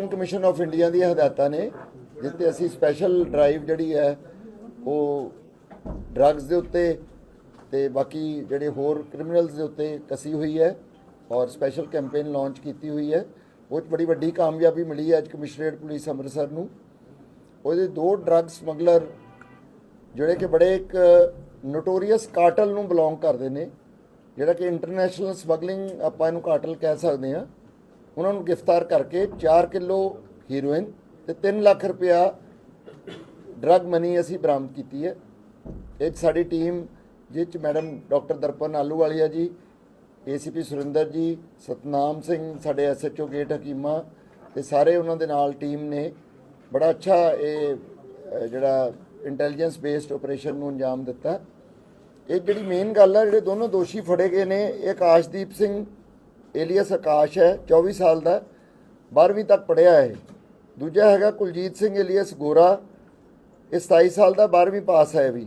Election commission of India ਦੀਆਂ ਹਦਾਇਤਾਂ ਨੇ ਜਿਸ 'ਤੇ ਅਸੀਂ ਸਪੈਸ਼ਲ ਡਰਾਈਵ ਜਿਹੜੀ ਹੈ, ਉਹ ਡਰੱਗਸ ਦੇ ਉੱਤੇ ਤੇ ਬਾਕੀ ਜਿਹੜੇ ਹੋਰ ਕ੍ਰਿਮੀਨਲਸ ਦੇ ਉੱਤੇ ਕਸੀ ਹੋਈ ਹੈ ਔਰ ਸਪੈਸ਼ਲ ਕੈਂਪੇਨ ਲਾਂਚ ਕੀਤੀ ਹੋਈ ਹੈ। ਉਹ 'ਚ ਬੜੀ ਵੱਡੀ ਕਾਮਯਾਬੀ ਮਿਲੀ ਹੈ ਅੱਜ ਕਮਿਸ਼ਨਰੇਟ ਪੁਲਿਸ ਅੰਮ੍ਰਿਤਸਰ ਨੂੰ। ਉਹਦੇ ਦੋ ਡਰੱਗ ਸਮਗਲਰ ਜਿਹੜੇ ਕਿ ਬੜੇ ਇੱਕ ਨੋਟੋਰੀਅਸ ਕਾਰਟਲ ਨੂੰ ਬਿਲੋਂਗ ਕਰਦੇ ਨੇ, ਜਿਹੜਾ ਕਿ ਇੰਟਰਨੈਸ਼ਨਲ ਸਮਗਲਿੰਗ ਆਪਾਂ ਇਹਨੂੰ ਕਾਰਟਲ ਕਹਿ ਸਕਦੇ ਹਾਂ। ਉਹਨਾਂ ਨੂੰ ਗ੍ਰਿਫਤਾਰ ਕਰਕੇ 4 ਕਿਲੋ ਹੀਰੋਇਨ ਤੇ 3 ਲੱਖ ਰੁਪਇਆ ਡਰੱਗ ਮਨੀ ਅਸੀਂ ਬਰਾਮਦ ਕੀਤੀ ਹੈ। ਇਹ 'ਚ ਸਾਡੀ ਟੀਮ ਜਿਸ ਚ madam doctor Darpan Ahluwalia ji ACP Surinder ਜੀ, ਸਤਨਾਮ ਸਿੰਘ, ਸਾਡੇ ਐਸਐਚਓ ਗੇਟ ਹਕੀਮਾ ਤੇ ਸਾਰੇ ਉਹਨਾਂ ਦੇ ਨਾਲ ਟੀਮ ਨੇ। ਬੜਾ ਅੱਛਾ ਇਹ ਜਿਹੜਾ ਇੰਟੈਲੀਜੈਂਸ ਬੇਸਡ ਆਪਰੇਸ਼ਨ ਨੂੰ ਅੰਜਾਮ ਦਿੱਤਾ। ਇਹ ਜਿਹੜੀ ਮੇਨ ਗੱਲ ਆ, ਜਿਹੜੇ ਦੋਨੋਂ ਦੋਸ਼ੀ ਫੜੇ ਗਏ ਨੇ, ਇਹ ਆਕਾਸ਼ਦੀਪ ਸਿੰਘ ਏਲੀਅਸ ਆਕਾਸ਼ ਹੈ 24 ਸਾਲ ਦਾ 12ਵੀਂ ਤੱਕ ਪੜ੍ਹਿਆ ਹੈ। ਦੂਜਾ ਹੈਗਾ ਕੁਲਜੀਤ ਸਿੰਘ ਏਲੀਅਸ ਗੋਰਾ ਇਹ 27 ਸਾਲ ਦਾ 12ਵੀਂ ਪਾਸ ਹੈ ਵੀ।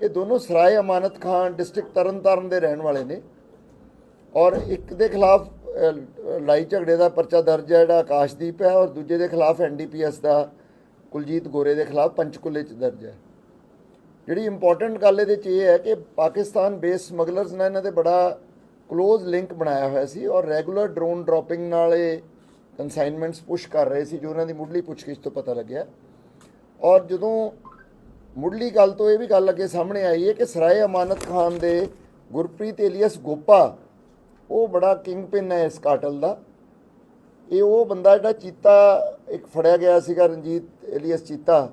ਇਹ ਦੋਨੋਂ ਸਰਾਏ ਅਮਾਨਤ ਖਾਨ ਡਿਸਟ੍ਰਿਕਟ ਤਰਨਤਾਰਨ ਦੇ ਰਹਿਣ ਵਾਲੇ ਨੇ। ਔਰ ਇੱਕ ਦੇ ਖਿਲਾਫ ਲੜਾਈ ਝਗੜੇ ਦਾ ਪਰਚਾ ਦਰਜ ਹੈ, ਜਿਹੜਾ ਆਕਾਸ਼ਦੀਪ ਹੈ, ਔਰ ਦੂਜੇ ਦੇ ਖਿਲਾਫ ਐਨਡੀਪੀਐਸ ਦਾ, ਕੁਲਜੀਤ ਗੋਰੇ ਦੇ ਖਿਲਾਫ ਪੰਚਕੂਲੇ ਚ ਦਰਜ ਹੈ। ਜਿਹੜੀ ਇੰਪੋਰਟੈਂਟ ਗੱਲ ਇਹਦੇ ਚ ਇਹ ਹੈ ਕਿ ਪਾਕਿਸਤਾਨ ਬੇਸ ਸਮਗਲਰਸ ਨੇ ਇਹਨਾਂ ਦੇ ਬੜਾ ক্লোਜ਼ ਲਿੰਕ ਬਣਾਇਆ ਹੋਇਆ ਸੀ ਔਰ ਰੈਗੂਲਰ ਡਰੋਨ ਡ੍ਰੌਪਿੰਗ ਨਾਲ ਇਹ ਕਨਸਾਈਨਮੈਂਟਸ ਪੁਸ਼ ਕਰ ਰਹੇ ਸੀ ਜੋ ਉਹਨਾਂ ਦੀ ਮੁੱਢਲੀ ਪੁੱਛਗਿੱਛ ਤੋਂ ਪਤਾ ਲੱਗਿਆ। ਔਰ ਜਦੋਂ ਮੁੱਢਲੀ ਗੱਲ ਤੋਂ ਇਹ ਵੀ ਗੱਲ ਅੱਗੇ ਸਾਹਮਣੇ ਆਈ ਹੈ ਕਿ ਸਰਾਏ ਅਮਾਨਤ ਖਾਨ ਦੇ ਗੁਰਪ੍ਰੀਤ ਏਲੀਅਸ ਗੋਪਾ, ਉਹ ਬੜਾ ਕਿੰਗ ਪਿਨ ਹੈ ਇਸ ਕਾਟਲ ਦਾ। ਇਹ ਉਹ ਬੰਦਾ ਜਿਹੜਾ ਚੀਤਾ, ਇੱਕ ਫੜਿਆ ਗਿਆ ਸੀਗਾ Ranjit alias Cheeta.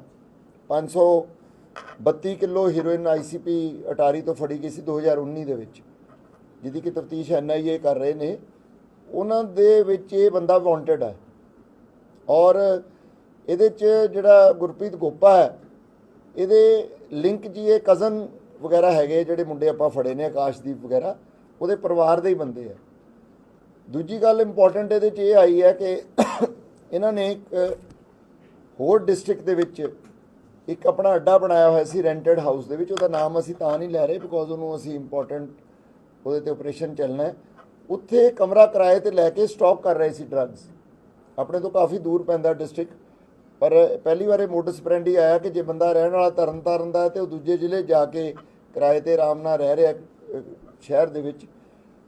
532 kilo heroin ICP Attari ਤੋਂ ਫੜੀ ਗਈ ਸੀ 2019 ਦੇ ਵਿੱਚ। ਜਿਹਦੀ ਕਿ ਤਫਤੀਸ਼ ਐਨਆਈਏ ਕਰ ਰਹੇ ਨੇ, ਉਹਨਾਂ ਦੇ ਵਿੱਚ ਇਹ ਬੰਦਾ ਵਾਂਟਡ ਹੈ। ਔਰ ਇਹਦੇ ਚ ਜਿਹੜਾ ਗੁਰਪ੍ਰੀਤ ਗੋਪਾ ਹੈ, ਇਹਦੇ ਲਿੰਕ ਜੀ ਇਹ ਕਜ਼ਨ ਵਗੈਰਾ ਹੈਗੇ ਜਿਹੜੇ ਮੁੰਡੇ ਆਪਾਂ ਫੜੇ ਨੇ, ਆਕਾਸ਼ਦੀਪ ਵਗੈਰਾ, ਉਹਦੇ ਪਰਿਵਾਰ ਦੇ ਹੀ ਬੰਦੇ ਆ। ਦੂਜੀ ਗੱਲ ਇੰਪੋਰਟੈਂਟ ਇਹਦੇ ਚ ਇਹ ਆਈ ਹੈ ਕਿ ਇਹਨਾਂ ਨੇ ਇੱਕ ਹੋਰ ਡਿਸਟ੍ਰਿਕਟ ਦੇ ਵਿੱਚ ਇੱਕ ਆਪਣਾ ਅੱਡਾ ਬਣਾਇਆ ਹੋਇਆ ਸੀ ਰੈਂਟਡ ਹਾਊਸ ਦੇ ਵਿੱਚ, ਉਹਦਾ ਨਾਮ ਅਸੀਂ ਤਾਂ ਨਹੀਂ ਲੈ ਰਹੇ ਬਿਕੋਜ਼ ਉਹਨੂੰ ਅਸੀਂ ਇੰਪੋਰਟੈਂਟ ਉਹਦੇ ਤੇ ਆਪਰੇਸ਼ਨ ਚੱਲਣਾ ਹੈ। ਉੱਥੇ ਕਮਰਾ ਕਿਰਾਏ ਤੇ ਲੈ ਕੇ ਸਟਾਕ ਕਰ ਰਹੇ ਸੀ ਡਰੱਗਸ ਆਪਣੇ ਤੋਂ ਕਾਫੀ ਦੂਰ ਪੈਂਦਾ ਡਿਸਟ੍ਰਿਕਟ ਪਰ ਪਹਿਲੀ ਵਾਰ ਇਹ ਮੋਟਸ ਫਰੈਂਡ ਹੀ ਆਇਆ ਕਿ ਜੇ ਬੰਦਾ ਰਹਿਣ ਵਾਲਾ ਤਰਨ ਤਾਰਨ ਦਾ ਹੈ ਤੇ ਉਹ ਦੂਜੇ ਜ਼ਿਲ੍ਹੇ ਜਾ ਕੇ ਕਿਰਾਏ ਤੇ ਆਰਾਮ ਨਾਲ ਰਹਿ ਰਿਹਾ ਸ਼ਹਿਰ ਦੇ ਵਿੱਚ।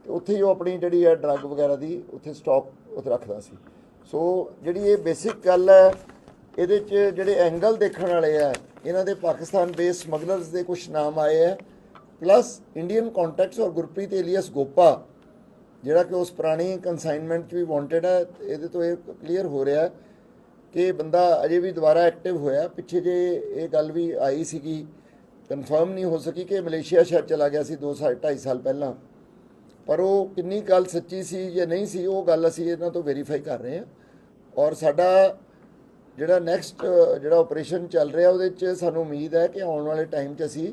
ਤੇ ਉੱਥੇ ਹੀ ਉਹ ਆਪਣੀ ਜਿਹੜੀ ਹੈ ਡਰੱਗ ਵਗੈਰਾ ਦੀ ਉੱਥੇ ਸਟਾਕ ਉੱਥੇ ਰੱਖਦਾ ਸੀ। ਸੋ ਜਿਹੜੀ ਇਹ ਬੇਸਿਕ ਗੱਲ ਹੈ, ਇਹਦੇ 'ਚ ਜਿਹੜੇ ਐਂਗਲ ਦੇਖਣ ਵਾਲੇ ਆ ਇਹਨਾਂ ਦੇ ਪਾਕਿਸਤਾਨ ਬੇਸ ਸਮਗਲਰਸ ਦੇ ਕੁਝ ਨਾਮ ਆਏ ਆ ਪਲੱਸ ਇੰਡੀਅਨ ਕੰਟੈਕਟਸ ਔਰ ਗੁਰਪ੍ਰੀਤ ਏਲੀਅਸ ਗੋਪਾ ਜਿਹੜਾ ਕਿ ਉਸ ਪੁਰਾਣੀ ਕਨਸਾਈਨਮੈਂਟ 'ਚ ਵੀ ਵਾਂਟਡ ਹੈ, ਇਹਦੇ ਤੋਂ ਇਹ ਕਲੀਅਰ ਹੋ ਰਿਹਾ ਹੈ ਕਿ ਬੰਦਾ ਅਜੇ ਵੀ ਦੁਬਾਰਾ ਐਕਟਿਵ ਹੋਇਆ। ਪਿੱਛੇ ਜੇ ਇਹ ਗੱਲ ਵੀ ਆਈ ਸੀਗੀ ਕਨਫਰਮ ਨਹੀਂ ਹੋ ਸਕੀ ਕਿ ਮਲੇਸ਼ੀਆ ਸ਼ਹਿਰ ਚਲਾ ਗਿਆ ਸੀ 2 ਸਾਲ 2.5 ਸਾਲ ਪਹਿਲਾਂ। ਪਰ ਉਹ ਕਿੰਨੀ ਗੱਲ ਸੱਚੀ ਸੀ ਜਾਂ ਨਹੀਂ ਸੀ, ਉਹ ਗੱਲ ਅਸੀਂ ਇਹਨਾਂ ਤੋਂ ਵੈਰੀਫਾਈ ਕਰ ਰਹੇ ਹਾਂ। ਔਰ ਸਾਡਾ ਜਿਹੜਾ ਨੈਕਸਟ ਜਿਹੜਾ ਆਪਰੇਸ਼ਨ ਚੱਲ ਰਿਹਾ ਉਹਦੇ 'ਚ ਸਾਨੂੰ ਉਮੀਦ ਹੈ ਕਿ ਆਉਣ ਵਾਲੇ ਟਾਈਮ 'ਚ ਅਸੀਂ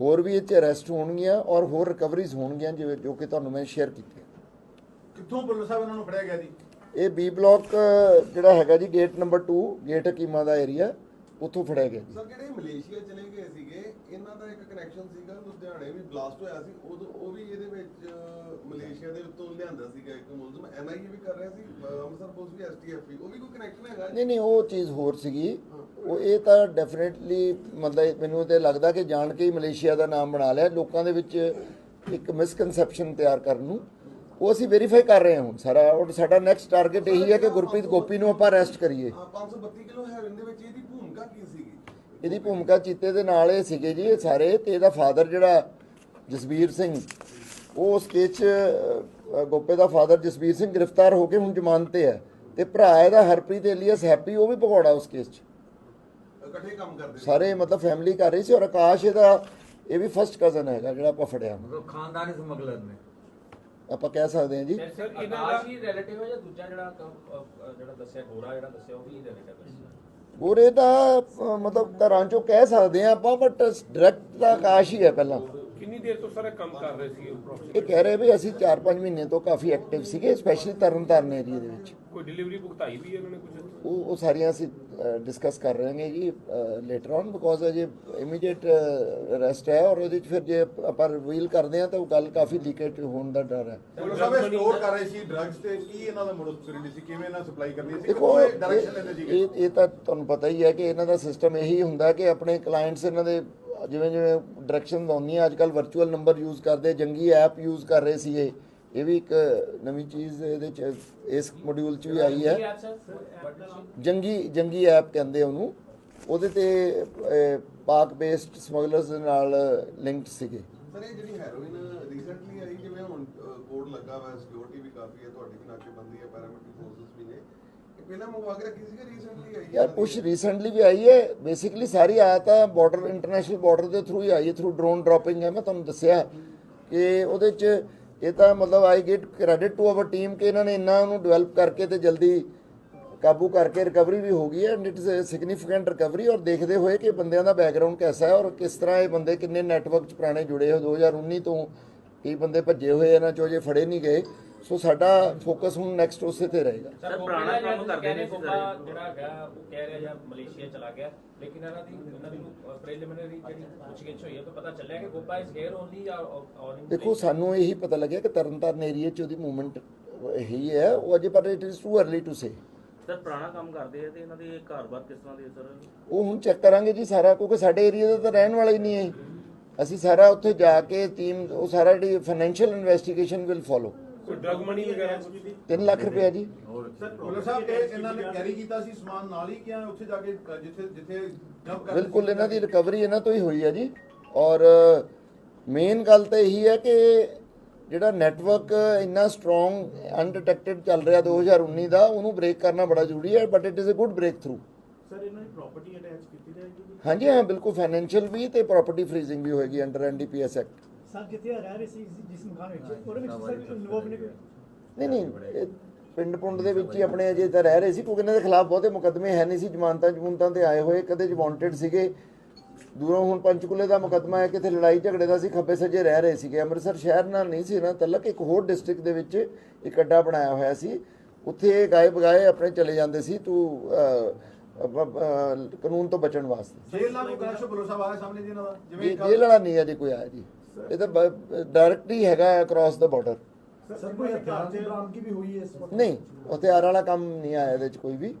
ਹੋਰ ਵੀ 'ਚ ਅਰੈਸਟ ਹੋਣਗੀਆਂ ਔਰ ਹੋਰ ਰਿਕਵਰੀਜ਼ ਹੋਣਗੀਆਂ ਜਿਵੇਂ ਜੋ ਕਿ ਤੁਹਾਨੂੰ ਮੈਂ ਸ਼ੇਅਰ ਕੀਤੀ ਕਿੱਥੋਂ ਪੁਲਿਸ ਸਾਹਿਬ ਇਹਨਾਂ ਨੂੰ ਫੜਿਆ ਗਿਆ ਜੀ? ਇਹ ਬੀ ਬਲਾਕ ਜਿਹੜਾ ਹੈਗਾ ਜੀ ਗੇਟ ਨੰਬਰ 2 ਗੇਟ ਹਕੀਮਾ ਦਾ ਏਰੀਆ ਉੱਥੋਂ ਫੜਿਆ ਗਿਆ ਜੀ। ਸਰ ਜਿਹੜੇ ਮਲੇਸ਼ੀਆ ਚਲੇ ਗਏ ਸੀਗੇ ਇਹਨਾਂ ਦਾ ਇੱਕ ਕਨੈਕਸ਼ਨ ਸੀਗਾ ਲੁਧਿਆਣੇ ਵੀ ਬਲਾਸਟ ਹੋਇਆ ਸੀ ਉਦੋਂ ਉਹ ਵੀ ਇਹਦੇ ਵਿੱਚ ਮਲੇਸ਼ੀਆ ਦੇ ਉੱਤੋਂ ਲਿਆਂਦਾ ਸੀਗਾ ਇੱਕ ਮੁਲਜ਼ਮ। ਐਨਆਈਏ ਵੀ ਕਰ ਰਿਹਾ ਸੀ ਅਹ ਅੰਮ੍ਰਿਤਸਰ ਪੁਲਿਸ ਵੀ ਐਸਟੀਐਫ ਵੀ ਉਹ ਵੀ ਕੋਈ ਕਨੈਕਸ਼ਨ ਹੈਗਾ? ਨਹੀਂ ਨਹੀਂ ਉਹ ਚੀਜ਼ ਹੋਰ ਸੀਗੀ। ਉਹ ਇਹ ਤਾਂ ਡੈਫੀਨਿਟਲੀ ਮਤਲਬ ਮੈਨੂੰ ਤੇ ਲੱਗਦਾ ਕਿ ਜਾਣ ਕੇ ਹੀ ਮਲੇਸ਼ੀਆ ਦਾ ਨਾਮ ਬਣਾ ਲਿਆ। ਲੋਕਾਂ ਦੇ ਵਿੱਚ ਇੱਕ ਮਿਸਕਨਸੈਪਸ਼ਨ ਤਿਆਰ ਕਰਨ ਨੂੰ। ਉਹ ਅਸੀਂ ਵੈਰੀਫਾਈ ਕਰ ਰਹੇ ਹਾਂ ਹੁਣ ਸਾਰਾ। ਔਰ ਸਾਡਾ ਨੈਕਸਟ ਟਾਰਗੇਟ ਇਹੀ ਹੈ ਕਿ ਗੁਰਪ੍ਰੀਤ ਗੋਪੀ ਨੂੰ ਆਪਾਂ ਅਰੈਸਟ ਕਰੀਏ। ਹਾਂ 532 ਕਿਲੋ ਹੈਰੋਇਨ ਦੇ ਵਿੱਚ ਇਹਦੀ ਭੂਮਿਕਾ ਕੀ ਸੀਗੀ? ਇਹਦੀ ਭੂਮਿਕਾ ਚੀਤੇ ਦੇ ਨਾਲ ਇਹ ਸੀਗੇ ਜੀ ਇਹ ਸਾਰੇ ਤੇ ਇਹਦਾ ਫਾਦਰ ਜਿਹੜਾ ਜਸਬੀਰ ਸਿੰਘ ਉਹ ਉਸ ਕੇਸ ਗੋਪੇ ਦਾ ਫਾਦਰ ਜਸਬੀਰ ਸਿੰਘ ਗ੍ਰਿਫਤਾਰ ਹੋ ਕੇ ਹੁਣ ਜ਼ਮਾਨਤ ਤੇ ਹੈ। ਤੇ ਭਰਾ ਇਹਦਾ ਹਰਪ੍ਰੀਤ ਏਲੀਅਸ ਹੈਪੀ ਉਹ ਵੀ ਭਗੌੜਾ ਉਸ ਕੇਸ 'ਚ। ਇਕੱਠੇ ਕੰਮ ਕਰਦੇ ਸੀ। ਸਾਰੇ ਮਤਲਬ ਫੈਮਿਲੀ ਕਰ ਰਹੀ ਸੀ ਔਰ ਆਕਾਸ਼ ਇਹਦਾ ਇਹ ਵੀ ਫਸਟ ਕਜ਼ਨ ਹੈਗਾ ਜਿਹੜਾ ਆਪਾਂ ਫੜਿਆ। ਮਤਲਬ ਖਾਨਦਾਨੀ ਸਮਗਲਰ ਨੇ। ਆਪਾਂ ਕਹਿ ਸਕਦੇ ਹਾਂ ਜੀ। ਸਰ ਇਹਨਾਂ ਦਾ ਹੀ ਰਿਲੇਟਿਵ ਹੈ ਜਾਂ ਦੂਜਾ ਜਿਹੜਾ ਜਿਹੜਾ ਦੱਸਿਆ ਗੋਰਾ ਜਿਹੜਾ ਦੱਸਿਆ ਉਹ ਵੀ ਰਿਲੇਟਿਵ ਹੈ? ਗੋਰੇ ਦਾ ਅ, ਮਤਲਬ ਘਰਾਂ ਚੋਂ ਕਹਿ ਸਕਦੇ ਹਾਂ ਆਪਾਂ ਬਟ ਡਾਇਰੈਕਟ ਤਾਂ ਆਕਾਸ਼ ਹੀ ਹੈ ਪਹਿਲਾਂ। ਕਿੰਨੀ ਦੇਰ ਤੋਂ ਸਾਰੇ ਕੰਮ ਕਰ ਰਹੇ ਸੀ ਇਹ ਕਹਿ ਰਹੇ ਵੀ ਅਸੀਂ 4-5 ਮਹੀਨੇ ਤੋਂ ਕਾਫੀ ਐਕਟਿਵ ਸੀਗੇ ਸਪੈਸ਼ਲੀ ਤਰਨਤਾਰਨ ਏਰੀਆ ਦੇ ਵਿੱਚ। ਕੋਈ ਡਿਲੀਵਰੀ ਭੁਗਤਾਈ ਵੀ ਹੈ ਇਹਨਾਂ ਨੇ ਕੁਝ ਉਹ ਉਹ ਸਾਰੀਆਂ ਅਸੀਂ ਡਿਸਕਸ ਕਰ ਰਹੇ ਹਾਂ ਜੀ ਲੇਟਰ ਔਨ ਬਿਕੋਜ਼ ਅਜੇ ਇਮੀਡੀਏਟ ਅਰੈਸਟ ਹੈ ਔਰ ਉਹਦੇ ਚ ਫਿਰ ਜੇ ਆਪਾਂ ਰਿਵੀਲ ਕਰਦੇ ਹਾਂ ਤਾਂ ਉਹ ਗੱਲ ਕਾਫੀ ਲੀਕੇਜ ਹੋਣ ਦਾ ਡਰ ਹੈ। ਪੁਲਿਸ ਸਾਹਿਬ ਇਹ ਸਟੋਰ ਕਰ ਰਹੇ ਸੀ ਡਰੱਗਸ ਤੇ ਕੀ ਇਹਨਾਂ ਦਾ ਮੋਡਸ ਆਪਰੈਂਡੀ ਸੀ? ਕਿਵੇਂ ਇਹਨਾਂ ਸਪਲਾਈ ਕਰਨੀ ਸੀ? ਦੇਖੋ ਕਿੱਥੋਂ ਇਹ ਇਹ ਡਾਇਰੈਕਸ਼ਨ ਲੈਂਦੇ ਸੀਗੇ? ਇਹ ਇਹ ਤਾਂ ਤੁਹਾਨੂੰ ਪਤਾ ਹੀ ਹੈ ਕਿ ਇਹਨਾਂ ਦਾ ਸਿਸਟਮ ਇਹੀ ਹੁੰਦਾ ਕਿ ਆਪਣੇ ਕਲਾਇੰਟਸ ਇਹਨਾਂ ਦੇ ਜਿਵੇਂ ਜਿਵੇਂ ਡਾਇਰੈਕਸ਼ਨ ਆਉਂਦੀਆਂ ਅੱਜ ਕੱਲ ਵਰਚੁਅਲ ਨੰਬਰ ਯੂਜ਼ ਕਰਦੇ ਜੰਗੀ ਐਪ ਯੂਜ਼ ਕਰ ਰਹੇ ਸੀ ਇਹ ਇਹ ਵੀ ਇੱਕ ਨਵੀਂ ਚੀਜ਼ ਇਹਦੇ ਚ ਇਸ ਮੋਡਿਊਲ ਚ ਵੀ ਆਈ ਹੈ। ਜੰਗੀ ਜੰਗੀ ਐਪ ਕਹਿੰਦੇ ਉਹਨੂੰ। ਉਹਦੇ ਤੇ ਪਾਕ ਬੇਸਡ ਸਮਗਲਰਸ ਦੇ ਨਾਲ ਲਿੰਕਡ ਸੀਗੇ। ਸਰ ਇਹ ਜਿਹੜੀ ਹੈਰੋਇਨ ਰੀਸੈਂਟਲੀ ਆਈ ਜਿਵੇਂ ਹੁਣ ਕੋਡ ਲੱਗਾ ਹੋਇਆ ਸਿਕਿਉਰਿਟੀ ਵੀ ਕਾਫੀ ਹੈ ਤੁਹਾਡੀ ਵੀ ਨਾਕੇਬੰਦੀ ਹੈ ਪੈਰਾਮਿਲਿਟਰੀ ਫੋਰਸਸ ਵੀ ਨੇ ਇਹ ਪਹਿਲਾਂ ਮੰਗਵਾ ਕੇ ਰੱਖੀ ਸੀ ਕਿ ਰੀਸੈਂਟਲੀ ਆਈ ਯਾਰ ਕੁਛ ਰੀਸੈਂਟਲੀ ਵੀ ਆਈ ਹੈ ਬੇਸਿਕਲੀ ਸਾਰੀ ਆਇਆ ਤਾਂ ਬਾਰਡਰ ਇੰਟਰਨੈਸ਼ਨਲ ਬਾਰਡਰ ਦੇ ਥਰੂ ਹੀ ਆਈ ਹੈ ਥਰੂ ਡਰੋਨ ਡ੍ਰੌਪਿੰਗ ਹੈ ਮੈਂ ਤੁਹਾਨੂੰ ਦੱਸਿਆ ਕਿ ਉਹਦੇ ਚ ਇਹ ਤਾਂ ਮਤਲਬ I get credit to our team ਕਿ ਇਹਨਾਂ ਨੇ ਇੰਨਾ ਉਹਨੂੰ ਡਿਵੈਲਪ ਕਰਕੇ ਤੇ ਜਲਦੀ ਕਾਬੂ ਕਰਕੇ ਰਿਕਵਰੀ ਵੀ ਹੋ ਗਈ ਹੈ and it's is a significant recovery ਔਰ ਦੇਖਦੇ ਹੋਏ ਕਿ ਬੰਦਿਆਂ ਦਾ ਬੈਕਗ੍ਰਾਉਂਡ ਕੈਸਾ ਹੈ ਔਰ ਕਿਸ ਤਰ੍ਹਾਂ ਇਹ ਬੰਦੇ ਕਿੰਨੇ ਨੈਟਵਰਕ ਚ ਪੁਰਾਣੇ ਜੁੜੇ ਹੋਏ 2019 ਤੋਂ ਕਈ ਬੰਦੇ ਭੱਜੇ ਹੋਏ ਇਹਨਾਂ ਚੋਂ ਜੇ ਫੜੇ ਨਹੀਂ ਗਏ ਸੋ ਸਾਡਾ ਫੋਕਸ ਹੁਣ ਨੈਕਸਟ ਉਸੇ ਤੇ ਰਹੇਗਾ। ਸਰ ਪੁਰਾਣਾ ਕੰਮ ਕਰਦੇ ਨੇ ਜਿਹੜਾ ਹੈਗਾ ਉਹ ਕਹਿ ਰਿਹਾ ਜਾਂ ਮਲੇਸ਼ੀਆ ਚਲਾ ਗਿਆ ਲੇਕਿਨ ਇਹਨਾਂ ਦੀ ਉਹਨਾਂ ਦੀ ਪ੍ਰੀਲਿਮਿਨਰੀ ਜਿਹੜੀ ਪੁੱਛਗਿੱਛ ਹੋਈ ਹੈ ਤਾਂ ਪਤਾ ਚੱਲਿਆ ਕਿ ਗੋਪਾ ਇਸ ਹੇਅਰ ਓਨਲੀ ਔਰ ਦੇਖੋ ਸਾਨੂੰ ਇਹੀ ਪਤਾ ਲੱਗਿਆ ਕਿ ਤਰਨਤਾਰਨ ਏਰੀਆ 'ਚ ਉਹਦੀ ਮੂਵਮੈਂਟ ਇਹੀ ਹੈ ਉਹ ਅਜੇ ਪਰ it is too early to say sir ਪੁਰਾਣਾ ਕੰਮ ਕਰਦੇ ਆ ਤੇ ਇਹਨਾਂ ਦੇ ਘਰ-ਬਾਰ ਕਿਸ ਤਰ੍ਹਾਂ ਦੇ ਸਰ? ਉਹ ਹੁਣ ਚੈੱਕ ਕਰਾਂਗੇ ਜੀ ਸਾਰਾ ਕਿਉਂਕਿ ਸਾਡੇ ਏਰੀਆ ਦਾ ਤਾਂ ਰਹਿਣ ਵਾਲਾ ਹੀ ਨਹੀਂ ਹੈ। ਅਸੀਂ ਸਾਰਾ ਉੱਥੇ ਜਾ ਕੇ ਟੀਮ ਉਹ ਸਾਰਾ ਜਿਹੜੀ ਫਾਈਨੈਂਸ਼ੀਅਲ ਇਨਵੈਸਟੀਗੇਸ਼ਨ ਵਿਲ ਫੋਲੋ ਕੋਈ ਡਰਗ ਮਨੀ ਵਗੈਰਾ ਕੁਝ ਵੀ? 3 ਲੱਖ ਰੁਪਇਆ ਜੀ। ਪੁਲਿਸ ਸਾਹਿਬ ਇਹ ਇਹਨਾਂ ਨੇ ਕੈਰੀ ਕੀਤਾ ਸੀ ਸਮਾਨ ਨਾਲ ਹੀ ਕਿਹਾ ਉੱਥੇ ਜਾ ਕੇ ਅ, ਜਿੱਥੇ ਜਿੱਥੇ ਜੰਪ ਕਰਦੇ ਬਿਲਕੁਲ ਇਹਨਾਂ ਦੀ ਰਿਕਵਰੀ ਇਹਨਾਂ ਤੋਂ ਹੀ ਹੋਈ ਹੈ ਜੀ। ਔਰ ਮੇਨ ਗੱਲ ਤਾਂ ਇਹੀ ਹੈ ਕਿ ਜਿਹੜਾ ਨੈਟਵਰਕ ਇੰਨਾ ਸਟਰੋਂਗ ਅਨਡਿਟੈਕਟਡ ਚੱਲ ਰਿਹਾ 2019 ਦਾ ਉਹਨੂੰ ਬ੍ਰੇਕ ਕਰਨਾ ਬੜਾ ਜ਼ਰੂਰੀ ਹੈ but it is a good breakthrough sir ਇਹਨਾਂ ਦੀ ਪ੍ਰਾਪਰਟੀ ਅਟੈਚ ਕੀਤੀ ਜਾਏਗੀ ਜੀ? ਹਾਂਜੀ ਹਾਂ ਬਿਲਕੁਲ ਫਾਈਨੈਂਸ਼ੀਅਲ ਵੀ ਤੇ ਪ੍ਰਾਪਰਟੀ ਫਰੀਜ਼ਿੰਗ ਵੀ ਹੋਏਗੀ ਅੰਡਰ ਐਨਡੀਪੀਐਸ ਐਕਟ ਜਿੱਥੇ ਰਹਿ ਰਹੇ ਸੀ ਜਿਸ ਮਕਾਨ ਵਿੱਚ। ਉਹਦੇ ਵਿੱਚ ਸਰ ਇਨਵੋਲਵ ਨੇ ਕੋਈ? ਨਹੀਂ ਨਹੀਂ ਪਿੰਡ ਪੁੰਡ ਦੇ ਵਿੱਚ ਹੀ ਆਪਣੇ ਅਜੇ ਤਾਂ ਰਹਿ ਰਹੇ ਸੀ ਕਿਉਂਕਿ ਇਹਨਾਂ ਦੇ ਖਿਲਾਫ ਬਹੁਤੇ ਮੁਕੱਦਮੇ ਹੈ ਨਹੀਂ ਸੀ ਜ਼ਮਾਨਤਾਂ ਜਮੂਨਤਾਂ ਤੇ ਆਏ ਹੋਏ ਕਦੇ ਵਾਂਟਡ ਸੀਗੇ। ਦੂਰੋਂ ਹੁਣ ਪੰਚਕੂਲੇ ਦਾ ਮੁਕੱਦਮਾ ਹੈ ਕਿਤੇ ਲੜਾਈ ਝਗੜੇ ਦਾ ਸੀ ਖੱਬੇ ਸੱਜੇ ਰਹਿ ਰਹੇ ਸੀਗੇ। ਅੰਮ੍ਰਿਤਸਰ ਸ਼ਹਿਰ ਨਾਲ ਨਹੀਂ ਸੀ ਇਹਨਾਂ ਤਲਕ ਇੱਕ ਹੋਰ ਡਿਸਟ੍ਰਿਕਟ ਦੇ ਵਿੱਚ ਇੱਕ ਅੱਡਾ ਬਣਾਇਆ ਹੋਇਆ ਸੀ। ਉੱਥੇ ਇਹ ਗਾਏ ਬਗਾਏ ਆਪਣੇ ਚਲੇ ਜਾਂਦੇ ਸੀ ਤੂੰ ਕਾਨੂੰਨ ਤੋਂ ਬਚਣ ਵਾਸਤੇ। ਜੇਲ੍ਹ ਨਾਲ ਕੋਈ ਪੁਲਿਸ ਸਾਹਿਬ ਆਇਆ ਸਾਹਮਣੇ ਜੀ ਇਹਨਾਂ ਦਾ? ਜਿਵੇਂ ਜੇਲ੍ਹ ਵਾਲਾ ਨਹੀਂ ਅਜੇ ਕੋਈ ਆਇਆ ਜੀ। ਇਹ ਤਾਂ ਡਾਇਰੈਕਟ ਹੀ ਹੈਗਾ ਅਕ੍ਰੋਸ ਦਾ ਬਾਰਡਰ ਸਰ ਕੋਈ ਹਥਿਆਰ ਦੀ ਬਰਾਮਦਗੀ ਵੀ ਹੋਈ ਹੈ ਇਸ ਵਕਤ? ਨਹੀਂ ਹਥਿਆਰ ਵਾਲਾ ਕੰਮ ਨਹੀਂ ਆਇਆ ਇਹਦੇ ਚ ਕੋਈ ਵੀ।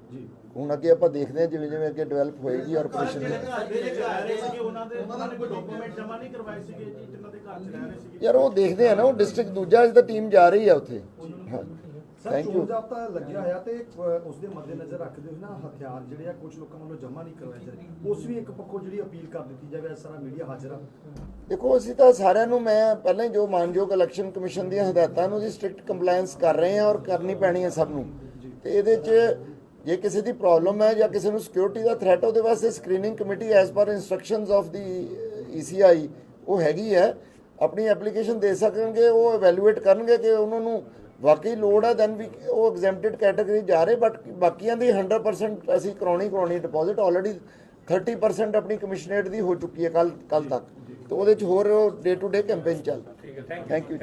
ਹੁਣ ਅੱਗੇ ਆਪਾਂ ਦੇਖਦੇ ਹਾਂ ਜਿਵੇਂ ਜਿਵੇਂ ਅੱਗੇ ਡਿਵੈਲਪ ਹੋਏਗੀ ਆਪਰੇਸ਼ਨ ਜਿਹੜੇ ਘਰ ਦੇ ਵਿੱਚ ਰਹਿ ਰਹੇ ਸੀਗੇ ਉਹਨਾਂ ਦੇ ਉਹਨਾਂ ਨੇ ਕੋਈ ਡਾਕੂਮੈਂਟ ਜਮ੍ਹਾਂ ਨਹੀਂ ਕਰਵਾਏ ਸੀਗੇ ਜੀ ਜਿਨ੍ਹਾਂ ਦੇ ਘਰ 'ਚ ਰਹਿ ਰਹੇ ਸੀਗੇ? ਯਾਰ ਉਹ ਦੇਖਦੇ ਆ ਨਾ ਉਹ ਡਿਸਟ੍ਰਿਕਟ ਦੂਜਾ ਅੱਜ ਤਾਂ ਟੀਮ ਜਾ ਰਹੀ ਹੈ ਉੱਥੇ। ਹਾਂ। ਸਰ ਥੈਂਕ ਯੂ ਚੋਣ ਜਾਬਤਾ ਲੱਗਿਆ ਹੋਇਆ ਤੇ ਅਹ, ਉਸ ਦੇ ਮੱਦੇਨਜ਼ਰ ਰੱਖਦੇ ਹੋਏ ਨਾ ਹਥਿਆਰ ਜਿਹੜੇ ਆ ਕੁਝ ਲੋਕਾਂ ਵੱਲੋਂ ਜਮ੍ਹਾਂ ਨਹੀਂ ਕਰਵਾਏ ਜਾ ਰਹੇ। ਉਸ ਵੀ ਇੱਕ ਪੱਖੋਂ ਜਿਹੜੀ ਅਪੀਲ ਕਰ ਦਿੱਤੀ ਜਾਵੇ ਇਸ ਸਾਰਾ ਮੀਡੀਆ ਹਾਜ਼ਰ ਆ। ਦੇਖੋ ਅਸੀਂ ਤਾਂ ਸਾਰਿਆਂ ਨੂੰ ਮੈਂ ਪਹਿਲਾਂ ਹੀ ਜੋ ਮਾਨਯੋਗ ਇਲੈਕਸ਼ਨ ਕਮਿਸ਼ਨ ਦੀਆਂ ਹਦਾਇਤਾਂ ਨੂੰ ਜੀ ਸਟ੍ਰਿਕਟ ਕੰਪਲਾਈਂਸ ਕਰ ਰਹੇ ਹਾਂ ਔਰ ਕਰਨੀ ਪੈਣੀ ਹੈ ਸਭ ਨੂੰ। ਤੇ ਇਹਦੇ 'ਚ ਜੇ ਕਿਸੇ ਦੀ ਪ੍ਰੋਬਲਮ ਹੈ ਜਾਂ ਕਿਸੇ ਨੂੰ ਸਿਕਿਉਰਿਟੀ ਦਾ ਥ੍ਰੈਟ ਉਹਦੇ ਵਾਸਤੇ screening committee as per instructions of the ECI ਉਹ ਹੈਗੀ ਹੈ। ਆਪਣੀ ਐਪਲੀਕੇਸ਼ਨ ਦੇ ਸਕਣਗੇ ਉਹ ਇਵੈਲੂਏਟ ਕਰਨਗੇ ਕਿ ਉਹਨਾਂ ਨੂੰ ਵਾਕਈ ਲੋੜ ਹੈ ਦੈਨ ਵੀ ਉਹ ਐਗਜ਼ੈਂਪਟਡ ਕੈਟਾਗਰੀ ਜਾ ਰਹੇ ਬਟ ਬਾਕੀਆਂ ਦੀ 100% ਅਸੀਂ ਕਰਾਉਣੀ ਕਰਾਉਣੀ ਡਿਪੋਜ਼ਿਟ ਆਲਰੇਡੀ 30% ਆਪਣੀ ਕਮਿਸ਼ਨਰੇਟ ਦੀ ਹੋ ਚੁੱਕੀ ਹੈ ਕੱਲ ਕੱਲ ਤੱਕ। ਤੇ ਉਹਦੇ ਚ ਹੋਰ ਡੇ ਟੂ ਡੇ ਕੈਂਪੇਨ ਚੱਲ। ਠੀਕ ਹੈ ਥੈਂਕ ਥੈਂਕ ਯੂ